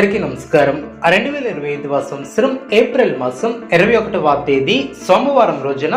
అందరికీ నమస్కారం. రెండు వేల ఇరవై ఐదవ సంవత్సరం ఏప్రిల్ మాసం ఇరవై ఒకటవ తేదీ సోమవారం రోజున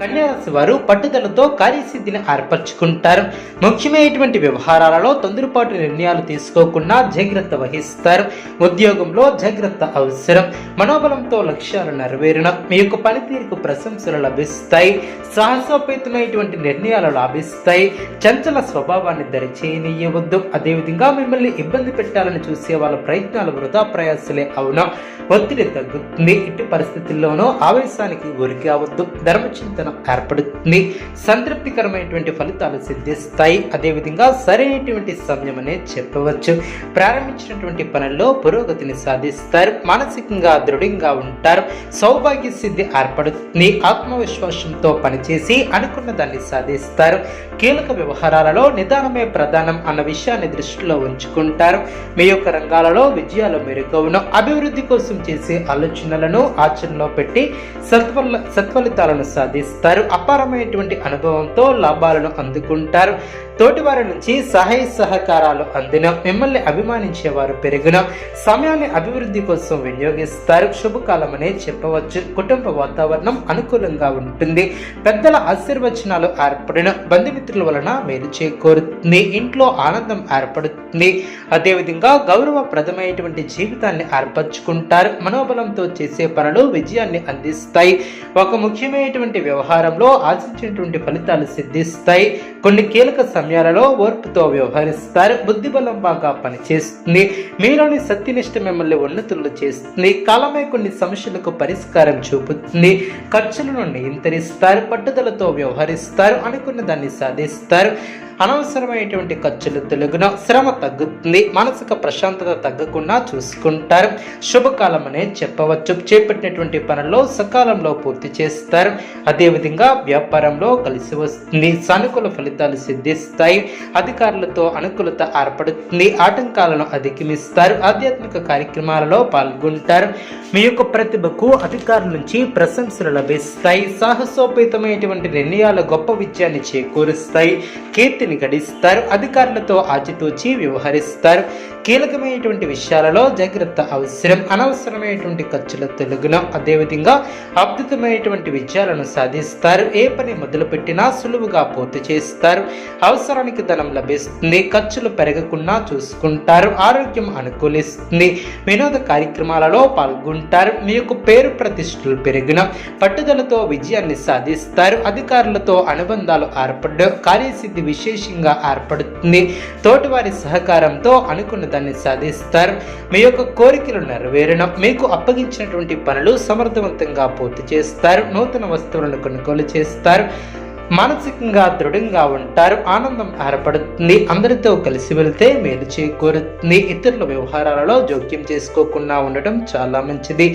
కన్యారాశి వారు పట్టుదలతో కార్యసిద్ధిని ఏర్పరచుకుంటారు. ముఖ్యమైనటువంటి వ్యవహారాలలో తొందరపాటు నిర్ణయాలు తీసుకోకుండా జాగ్రత్త వహిస్తారు. ఉద్యోగంలో జాగ్రత్త అవసరం. మనోబలంతో లక్ష్యాలు నెరవేరిన మీ యొక్క పనితీరుకు ప్రశంసలు లభిస్తాయి. సాహసోపేతమైనటువంటి నిర్ణయాలు లాభిస్తాయి. చంచల స్వభావాన్ని దరిచేయనీయవద్దు. అదేవిధంగా మిమ్మల్ని ఇబ్బంది పెట్టాలని చూసే వాళ్ళ ప్రయత్నాలు వృధా ప్రయాసలే అవునా. ఒత్తిడి తగ్గుతుంది. ఇట్టి పరిస్థితుల్లోనూ ఆవేశానికి గురి కావద్దు ధర్మచింతన ఏర్పడుతుంది సంతృప్తికరమైనటువంటి ఫలితాలు సిద్ధిస్తాయి. అదేవిధంగా సరైనటువంటి సమయం అనే చెప్పవచ్చు. ప్రారంభించినటువంటి పనుల్లో పురోగతిని సాధిస్తారు. మానసికంగా దృఢంగా ఉంటారు. సౌభాగ్య సిద్ధి ఏర్పడుతుంది. ఆత్మవిశ్వాసంతో పనిచేసి అనుకున్న దాన్ని సాధిస్తారు. కీలక వ్యవహారాలలో నిదానమే ప్రధానం అన్న విషయాన్ని దృష్టిలో ఉంచుకుంటారు. మీ యొక్క రంగాలలో విజయాలు మెరుగవును. అభివృద్ధి కోసం చేసే ఆలోచనలను ఆచరణలో పెట్టి సత్ఫల సత్ఫలితాలను సాధిస్తారు. అపారమైనటువంటి అనుభవంతో లాభాలను అందుకుంటారు. తోటివారి నుంచి సహాయ సహకారాలు అందిన. మిమ్మల్ని అభిమానించేవారు పెరిగిన. సమయాన్ని అభివృద్ధి కోసం వినియోగిస్తారు. శుభకాలం అనే చెప్పవచ్చు. కుటుంబ వాతావరణం అనుకూలంగా ఉంటుంది. పెద్దల ఆశీర్వచనాలు ఏర్పడిన బంధుమిత్రుల వలన మేలు చేకూరుతుంది. ఇంట్లో ఆనందం ఏర్పడుతుంది. అదేవిధంగా గౌరవప్రదమైనటువంటి జీవితాన్ని ఏర్పరచుకుంటారు. మనోబలంతో చేసే పనులు విజయాన్ని అందిస్తాయి. ఒక ముఖ్యమైనటువంటి వ్యవహారంలో ఆశించినటువంటి ఫలితాలు సిద్ధిస్తాయి. కొన్ని కీలక సమయాలలో ఓర్పుతో వ్యవహరిస్తారు. బుద్ధిబలం బాగా పనిచేస్తుంది. మీలోని సత్యనిష్ట మిమ్మల్ని ఉన్నతులు చేస్తుంది. కాలమే కొన్ని సమస్యలకు పరిష్కారం చూపుతుంది. ఖర్చులను నియంత్రిస్తారు. పట్టుదలతో వ్యవహరిస్తారు. అనుకున్న దాన్ని సాధిస్తారు. అనవసరమైనటువంటి ఖర్చులు తొలగున శ్రమ తగ్గుతుంది మానసిక ప్రశాంతత తగ్గకుండా చూసుకుంటారు. శుభకాలం అనే చెప్పవచ్చు. చేపట్టినటువంటి పనుల్లో సకాలంలో పూర్తి చేస్తారు. అదేవిధంగా వ్యాపారంలో కలిసి వస్తుంది. సానుకూల ఫలితాలు సిద్ధిస్తాయి. అధికారులతో అనుకూలత ఏర్పడుతుంది. ఆటంకాలను అధిగమిస్తారు. ఆధ్యాత్మిక కార్యక్రమాలలో పాల్గొంటారు. మీ యొక్క ప్రతిభకు అధికారుల నుంచి ప్రశంసలు లభిస్తాయి. సాహసోపేతమైనటువంటి నిర్ణయాలు గొప్ప విజయాన్ని చేకూరుస్తాయి. కీర్తి కీర్తిని గడిస్తారు అధికారులతో ఆచితూచి వ్యవహరిస్తారు. కీలకమైనటువంటి విషయాలలో జాగ్రత్త అవసరం. అనవసరమైనటువంటి ఖర్చుల తెలుగున అదేవిధంగా అద్భుతమైనటువంటి విజయాలను సాధిస్తారు. ఏ పని మొదలుపెట్టినా సులువుగా పూర్తి చేస్తారు. అవసరానికి ధనం లభిస్తుంది. ఖర్చులు పెరగకుండా చూసుకుంటారు. ఆరోగ్యం అనుకూలిస్తుంది. వినోద కార్యక్రమాలలో పాల్గొంటారు. మీ యొక్క పేరు ప్రతిష్టలు పెరిగిన పట్టుదలతో విజయాన్ని సాధిస్తారు. అధికారులతో అనుబంధాలు ఏర్పడ్డ కార్యసిద్ధి విశేష విశేషంగా ఏర్పడుతుంది. తోటివారి సహకారంతో అనుకున్న దాన్ని సాధిస్తారు. మీ యొక్క కోరికలు నెరవేరడం మీకు అప్పగించినటువంటి పనులు సమర్థవంతంగా పూర్తి చేస్తారు. నూతన వస్తువులను కొనుగోలు చేస్తారు. మానసికంగా దృఢంగా ఉంటారు. ఆనందం ఏర్పడుతుంది. అందరితో కలిసి వెళ్తే మేలు చేకూరుతుంది. ఇతరుల వ్యవహారాలలో జోక్యం చేసుకోకుండా ఉండటం చాలా మంచిది.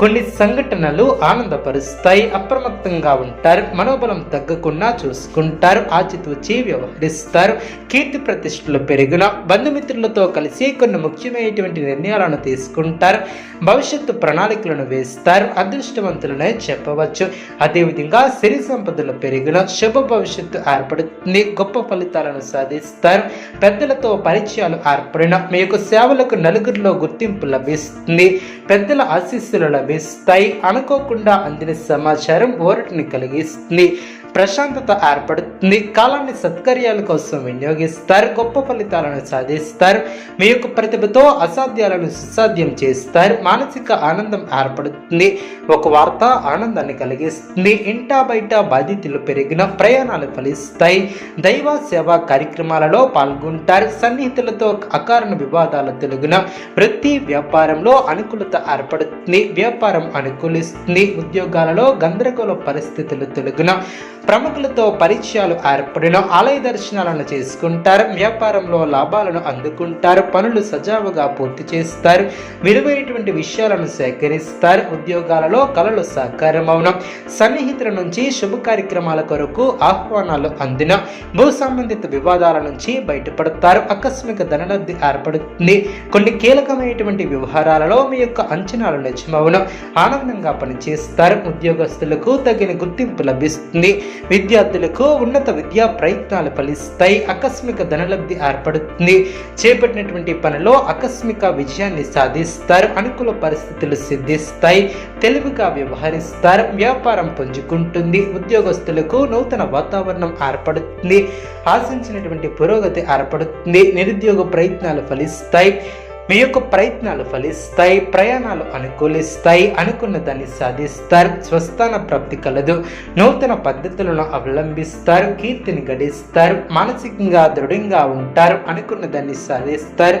కొన్ని సంఘటనలు ఆనందపరుస్తాయి అప్రమత్తంగా ఉంటారు మనోబలం తగ్గకుండా చూసుకుంటారు ఆచితూచి వ్యవహరిస్తారు. కీర్తి ప్రతిష్టలు పెరిగిన బంధుమిత్రులతో కలిసి కొన్ని ముఖ్యమైనటువంటి నిర్ణయాలను తీసుకుంటారు. భవిష్యత్తు ప్రణాళికలను వేస్తారు అదృష్టవంతులనే చెప్పవచ్చు. అదేవిధంగా సిరి సంపదలు పెరిగిన శుభ భవిష్యత్తు ఏర్పడుతుంది గొప్ప ఫలితాలను సాధిస్తారు. పెద్దలతో పరిచయాలు ఏర్పడిన మీ యొక్క సేవలకు నలుగురిలో గుర్తింపు లభిస్తుంది. పెద్దల ఆశీస్సులు లభిస్తాయి అనుకోకుండా అందిన సమాచారం ఓరటిని కలిగిస్తుంది. ప్రశాంతత ఏర్పడుతుంది. కాలాన్ని సత్కర్యాల కోసం వినియోగిస్తారు. గొప్ప ఫలితాలను సాధిస్తారు. మీ యొక్క ప్రతిభతో అసాధ్యాలను సుసాధ్యం చేస్తారు. మానసిక ఆనందం ఏర్పడుతుంది. ఒక వార్త ఆనందాన్ని కలిగిస్తుంది. ఇంటా బయట బాధితులు పెరిగిన ప్రయాణాలు ఫలిస్తాయి. దైవ సేవా కార్యక్రమాలలో పాల్గొంటారు. సన్నిహితులతో అకారణ వివాదాలు తెలుగున ప్రతి వ్యాపారంలో అనుకూలత ఏర్పడుతుంది. వ్యాపారం అనుకూలిస్తుంది. ఉద్యోగాలలో గందరగోళ పరిస్థితులు తెలుగున ప్రముఖులతో పరిచయాలు ఏర్పడిన ఆలయ దర్శనాలను చేసుకుంటారు. వ్యాపారంలో లాభాలను అందుకుంటారు. పనులు సజావుగా పూర్తి చేస్తారు. విలువైనటువంటి విషయాలను సేకరిస్తారు. ఉద్యోగాలలో కళలు సాకారమవున సన్నిహితుల నుంచి శుభ కార్యక్రమాల కొరకు ఆహ్వానాలు అందిన భూ సంబంధిత వివాదాల నుంచి బయటపడతారు. ఆకస్మిక ధనలబ్ధి ఏర్పడుతుంది. కొన్ని కీలకమైనటువంటి వ్యవహారాలలో మీ యొక్క అంచనాలు నిజమవును ఆనందంగా పనిచేస్తారు. ఉద్యోగస్తులకు తగిన గుర్తింపు లభిస్తుంది. విద్యార్థులకు ఉన్నత విద్యా ప్రయత్నాలు ఫలిస్తాయి. ఆకస్మిక ధనలబ్ధి ఏర్పడుతుంది. చేపట్టినటువంటి పనిలో ఆకస్మిక విజయాన్ని సాధిస్తారు. అనుకూల పరిస్థితులు సిద్ధిస్తాయి. తెలివిగా వ్యవహరిస్తారు. వ్యాపారం పుంజుకుంటుంది. ఉద్యోగస్తులకు నూతన వాతావరణం ఏర్పడుతుంది. ఆశించినటువంటి పురోగతి ఏర్పడుతుంది. నిరుద్యోగ ప్రయత్నాలు ఫలిస్తాయి. మీ యొక్క ప్రయత్నాలు ఫలిస్తాయి ప్రయాణాలు అనుకూలిస్తాయి అనుకున్న దాన్ని సాధిస్తారు స్వస్థాన ప్రాప్తి కలదు. నూతన పద్ధతులను అవలంబిస్తారు కీర్తిని గడిస్తారు మానసికంగా దృఢంగా ఉంటారు అనుకున్న దాన్ని సాధిస్తారు.